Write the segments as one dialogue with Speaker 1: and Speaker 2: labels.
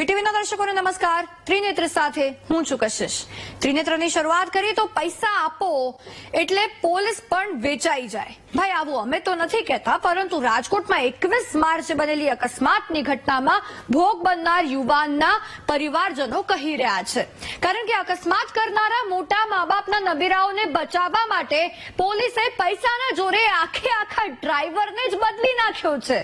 Speaker 1: પીટીવીના દર્શકોને નમસ્કાર. ત્રિનેત્ર સાથે હું છું કશિશ. ત્રિનેત્રની શરૂઆત કરીએ તો પૈસા આપો એટલે પોલીસ પણ વેચાઈ જાય. ભાઈ, આવું અમે તો નથી કહેતા, પરંતુ રાજકોટમાં એકવીસ માર્ચે બનેલી અકસ્માતની ઘટનામાં ભોગ બનનાર યુવાનના પરિવારજનો કહી રહ્યા છે. કારણ કે અકસ્માત કરનારા મોટા મા બાપના નબીરાઓને બચાવવા માટે પોલીસે પૈસાના જોરે આખે આખા ડ્રાઈવરને જ બદલી નાખ્યો છે.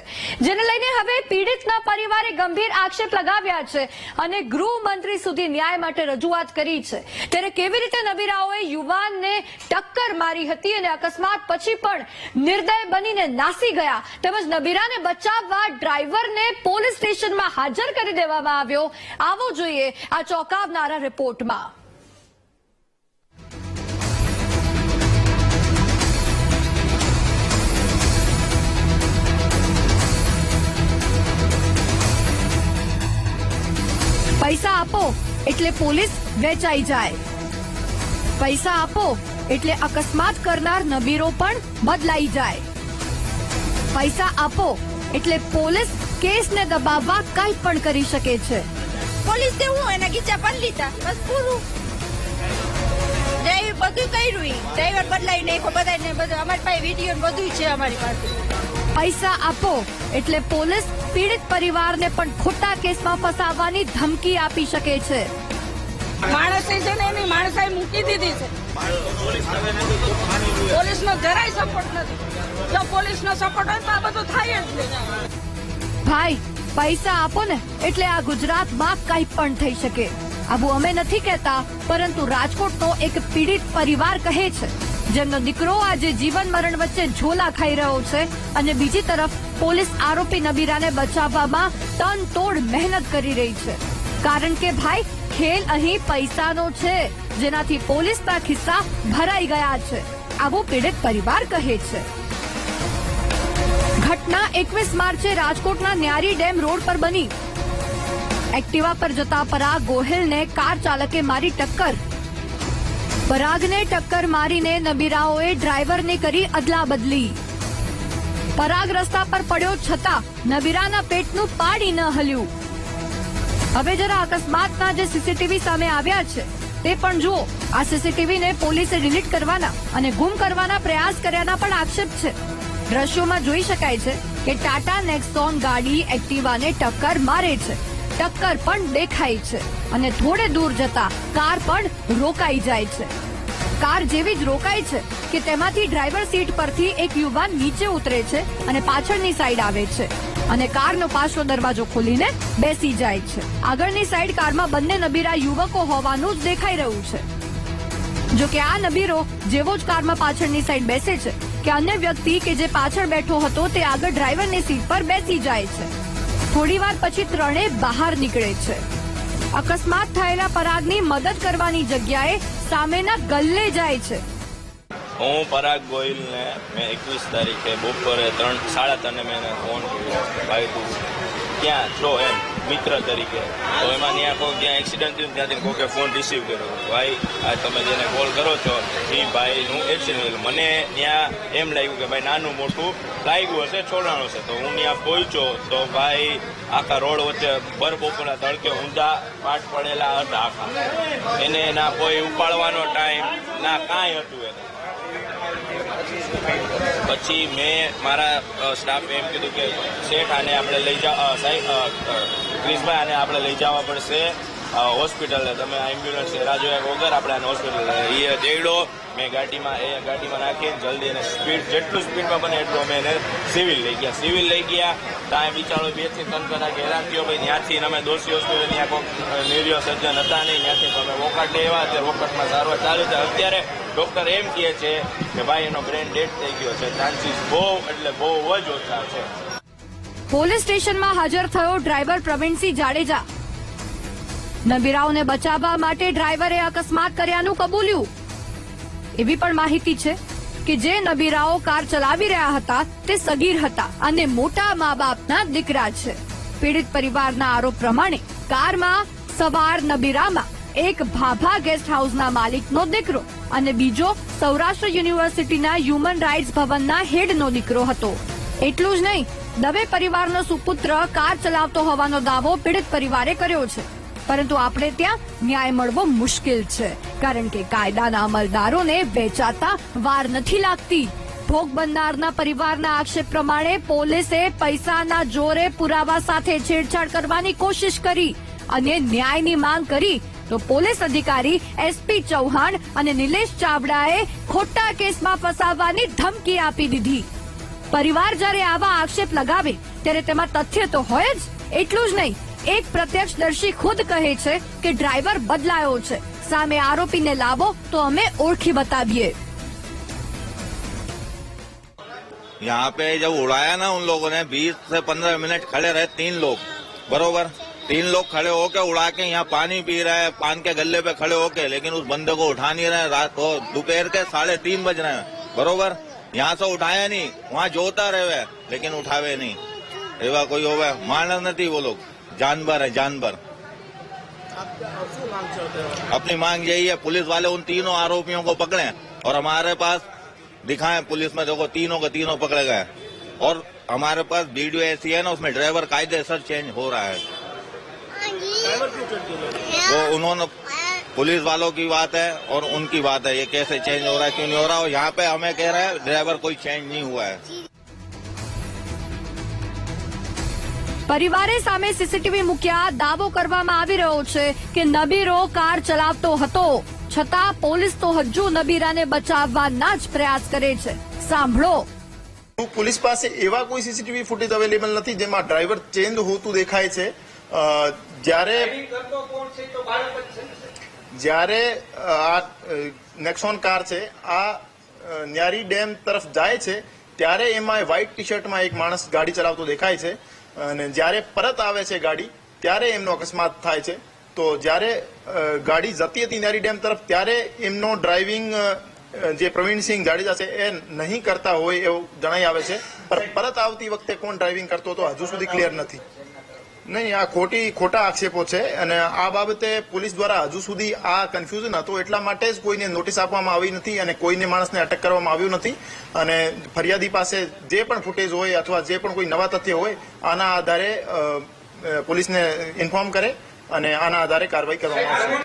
Speaker 1: જેને લઈને હવે પીડિતના પરિવારે ગંભીર આક્ષેપ લગાવ્યા છે અને ગૃહમંત્રી સુધી ન્યાય માટે રજૂઆત કરી છે. ત્યારે કેવી રીતે નબીરાઓએ યુવાનને ટક્કર મારી હતી અને અકસ્માત પછી પણ નિર્દય બનીને નાસી ગયા, તેમજ નબીરાને બચાવવા ડ્રાઈવરને પોલીસ સ્ટેશનમાં હાજર કરી દેવામાં આવ્યો, આવો જોઈએ આ ચોંકાવનારા રિપોર્ટમાં. પૈસા આપો એટલે પોલીસ વેચાઈ જાય. પૈસા આપો એટલે અકસ્માત કરનાર નબીરો પણ બદલાઈ જાય. પૈસા આપો એટલે પોલીસ કેસને દબાવવા કંઈ પણ કરી શકે છે.
Speaker 2: પોલીસ તે હું એના ગીચા પણ લીધા. બસ પૂરું બધું કર્યું. ડ્રાઈવર બદલાઈ નાખ્યો બધાને બધું અમારી પાસે વીડિયો બધું છે અમારી પાસે.
Speaker 1: પૈસા આપો એટલે પોલીસ પીડિત પરિવારને પણ ખોટા કેસમાં ફસાવવાની ધમકી આપી શકે છે.
Speaker 2: માણસે છે ને એની માણસાઈ મૂકી દીધી છે. પોલીસનો જરાય સપોર્ટ નથી. જો પોલીસનો સપોર્ટ હોય તો આ બધું થાય જ
Speaker 1: ભાઈ પૈસા આપો ને એટલે આ ગુજરાતમાં કંઈ પણ થઈ શકે. આવું અમે નથી કહેતા પરંતુ રાજકોટનો એક પીડિત પરિવાર કહે છે. જેમનો દીકરો આજે જીવન મરણ વચ્ચે ઝોલા ખાઈ રહ્યો છે અને બીજી તરફ પોલીસ આરોપી નબીરાને બચાવવામાં તન તોડ મહેનત કરી રહી છે. કારણ કે ભાઈ, ખેલ અહીં પૈસાનો છે. જેનાથી પોલીસના ખિસ્સા ભરાઈ ગયા છે. આવું પીડિત પરિવાર કહે છે. ઘટના એકવીસ માર્ચે રાજકોટના ન્યારી ડેમ રોડ પર બની. એક્ટિવા પર જતા પરા ગોહિલને કાર ચાલકે મારી ટક્કર પરાગને ટક્કર મારીને નબીરાઓએ ડ્રાઈવરને કરી અદલા બદલી પરાગ રસ્તા પર પડ્યો છતાં નબીરાના પેટનું પાડી ન હલ્યું. હવે જરા અકસ્માતના જે સીસીટીવી સામે આવ્યા છે, તે પણ જુઓ. આ સીસીટીવીને પોલીસે ડિલીટ કરવાના અને ગુમ કરવાના પ્રયાસ કર્યાના પણ આક્ષેપ છે. દ્રશ્યોમાં જોઈ શકાય છે કે ટાટા નેક્સોન ગાડી એક્ટિવાને ટક્કર મારે છે. ટક્કર પણ દેખાય છે અને થોડે દૂર જતા કાર પણ રોકાઈ જાય છે. કાર જેવી જ રોકાય છે કે તેમાંથી ડ્રાઈવર સીટ પરથી એક યુવાન નીચે ઉતરે છે અને પાછળની સાઈડ આવે છે અને કારનો પાછલો દરવાજો ખોલીને બેસી જાય છે. આગળની સાઈડ કારમાં બંને નબીરા યુવકો હોવાનું જ દેખાઈ રહ્યું છે. જો કે આ નબીરો જેવો જ કારમાં પાછળની સાઈડ બેસે છે કે અન્ય વ્યક્તિ કે જે પાછળ બેઠો હતો તે આગળ ડ્રાઈવરની સીટ પર બેસી જાય છે. થોડી વાર પછી ત્રણે બહાર નીકળે છે. અકસ્માત થયેલા પરાગની મદદ કરવાની જગ્યાએ સામેના ગલ્લે જાય છે.
Speaker 3: હું પરાગ ગોહિલને મેં એકવીસ તારીખે બપોરે ત્રણ, સાડા ત્રણે મેં ફોન કર્યો. ભાઈ તું ક્યાં છો એમ? મિત્ર તરીકે. તો એમાં ત્યાં કોઈ ક્યાં એક્સિડન્ટ થયું ત્યાંથી કોકે ફોન રિસીવ કર્યો. ભાઈ, આ તમે જેને કોલ કરો છો એ ભાઈનું એક્સિડન્ટ થયેલું મને ત્યાં એમ લાગ્યું કે ભાઈ, નાનું મોટું લાગ્યું હશે, છોડાણું હશે. તો હું ત્યાં પહોંચ્યો. તો ભાઈ, આખા રોડ વચ્ચે બરબોપના તડકે ઊંધા પાટ પડેલા હતા આખા. એને ના કોઈ ઉપાડવાનો ટાઈમ ના કાંઈ હતું એને. પછી મેં મારા સ્ટાફ એમ કીધું કે શેઠ આને આપણે લઈ જાઓ સાહેબ અ, આને આપણે લઈ જવા પડશે. હોસ્પિટલ તમે એમ્બ્યુલન્સ રાહ જોયા વગર આપણે આને હોસ્પિટલ એ દેડો મેં ગાડીમાં એ ગાડીમાં નાખીને જલ્દી એને સ્પીડ જેટલું સ્પીડમાં બને એટલું અમે એને સિવિલ લઈ ગયા. સિવિલ લઈ ગયા ત્યાં બિચારો બેથી ત્રણ કલાક હેરાન થયો ભાઈ. ત્યાંથી અમે દોષી હોસ્પિટલ ત્યાં કોઈ નિર્યો સર્જન હતા નહીં. ત્યાંથી અમે વોકટ લેવા તે વોકટમાં સારવાર ચાલુ છે. અત્યારે ડોક્ટર એમ કહે છે કે ભાઈ, એનો બ્રેન ડેડ થઈ ગયો છે. ચાન્સીસ બહુ, એટલે બહુ જ ઓછા છે.
Speaker 1: પોલીસ સ્ટેશનમાં હાજર થયો ડ્રાઈવર પ્રવીણસિંહ જાડેજા. નબીરાઓને બચાવવા માટે ડ્રાઈવરે અકસ્માત કર્યાનું કબૂલ્યું. એવી પણ માહિતી છે કે જે નબીરાઓ કાર ચલાવી રહ્યા હતા, તે સગીર હતા અને મોટા મા બાપના દીકરા છે. પીડિત પરિવારના આરોપ પ્રમાણે કારમાં સવાર નબીરામાં એક ભાભા ગેસ્ટ હાઉસના માલિકનો દીકરો અને બીજો સૌરાષ્ટ્ર યુનિવર્સિટીના હ્યુમન રાઇટ્સ ભવનના હેડનો દીકરો હતો. એટલું જ નહીં, દવે પરિવારનો સુપુત્ર કાર ચલાવતો હોવાનો દાવો પીડિત પરિવારે કર્યો છે. પરંતુ આપણે ત્યાં ન્યાય મળવો મુશ્કેલ છે, કારણ કે કાયદાના અમલદારોને વેચાતા વાર નથી લાગતી. ભોગ બનનારના પરિવારના આક્ષેપ પ્રમાણે પોલીસે પૈસાના જોરે પુરાવા સાથે છેડછાડ કરવાની કોશિશ કરી અને ન્યાયની માંગ કરી તો પોલીસ અધિકારી એસપી ચૌહાણ અને નિલેશ ચાવડાએ ખોટા કેસમાં ફસાવવાની ધમકી આપી દીધી. પરિવાર જ્યારે આવા આક્ષેપ લગાવે, ત્યારે તેમાં તથ્ય તો હોય જ, એટલું જ નહીં. એક પ્રત્યક્ષદર્શી ખુદ કહે છે કે ડ્રાઈવર બદલાયો છે સામે આરોપીને લાવો તો અમે ઓળખી બતાવીએ
Speaker 4: यहाँ पे जब उड़ाया ना उन लोगों ने 20 से 15 मिनट खड़े रहे तीन लोग बरोबर तीन लोग खड़े होके उड़ा के यहाँ पानी पी रहे हैं पान के गले पे खड़े होके लेकिन उस बंदे को उठा नहीं रहे रात को दोपहर के साढ़े तीन बज रहे हैं बरोबर यहाँ से उठाया नहीं वहाँ जोता रहे हुए लेकिन उठावे नहीं एवा कोई होवे मानव नहीं वो लोग जानवर है, जानवर। अपनी मांग यही है, पुलिस वाले उन तीनों आरोपियों को पकड़े और हमारे पास दिखाएँ पुलिस में, देखो, तीनों के तीनों पकड़े गए और हमारे पास वीडियो ऐसी है ना, उसमें ड्राइवर कायदे सर चेंज हो रहा है। वो उन्होंने पुलिस वालों की बात है और उनकी बात है, ये कैसे चेंज हो रहा है, क्यों नहीं हो रहा और यहाँ पे हमें कह रहे हैं, ड्राइवर कोई चेंज नहीं हुआ है।
Speaker 1: પરિવારે સામે સીસીટીવી મૂક્યા દાવો કરવામાં આવી રહ્યો છે કે નબીરો કાર ચલાવતો હતો. છતાં પોલીસ તો હજુ નબીરાને બચાવવાના જ પ્રયાસ કરે છે. સાંભળો.
Speaker 5: પોલીસ પાસે એવા કોઈ સીસીટીવી ફૂટેજ અવેલેબલ નથી જેમાં ડ્રાઈવર ચેન્જ હોતું દેખાય છે. જ્યારે જ્યારે આ નેક્સોન કાર છે, આ ન્યારી ડેમ તરફ જાય છે, ત્યારે એમાં વ્હાઇટ ટી શર્ટમાં એક માણસ ગાડી ચલાવતો દેખાય છે. અને જ્યારે પરત આવે છે ગાડી, ત્યારે એમનો અકસ્માત થાય છે. તો જ્યારે ગાડી જતી હતી નારી ડેમ તરફ, ત્યારે એમનો ડ્રાઇવિંગ જે પ્રવીણસિંહ જાડેજા છે, એ નહીં કરતા હોય એવું જણાઈ આવે છે. પર- પરત આવતી વખતે કોણ ડ્રાઇવિંગ કરતો હતો? હજુ સુધી ક્લિયર નથી. નહીં, આ ખોટી, ખોટા આક્ષેપો છે અને આ બાબતે પોલીસ દ્વારા હજુ સુધી આ કન્ફ્યુઝન હતો. એટલા માટે જ કોઈને નોટિસ આપવામાં આવી નથી અને કોઈને માણસને અટક કરવામાં આવ્યું નથી. અને ફરિયાદી પાસે જે પણ ફૂટેજ હોય અથવા જે પણ કોઈ નવા તથ્ય હોય, આના આધારે પોલીસને ઇન્ફોર્મ કરે અને આના આધારે કાર્યવાહી કરવામાં આવશે.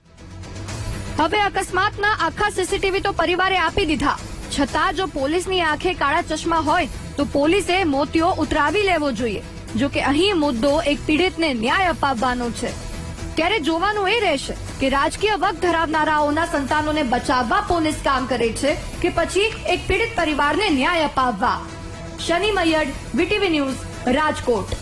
Speaker 1: હવે અકસ્માતના આખા સીસીટીવી તો પરિવારે આપી દીધા. છતાં જો પોલીસની આંખે કાળા ચશ્મા હોય, તો પોલીસે મોતિયો ઉતરાવી લેવો જોઈએ. જો કે અહીં મુદ્દો એક પીડિતને ન્યાય અપાવવાનો છે. ત્યારે જોવાનું એ રહેશે કે રાજકીય વક ધરાવનારાઓના સંતાનોને બચાવવા પોલીસ કામ કરે છે કે પછી એક પીડિત પરિવારને ન્યાય અપાવવા. Shani Maiyad VTV news, Rajkot.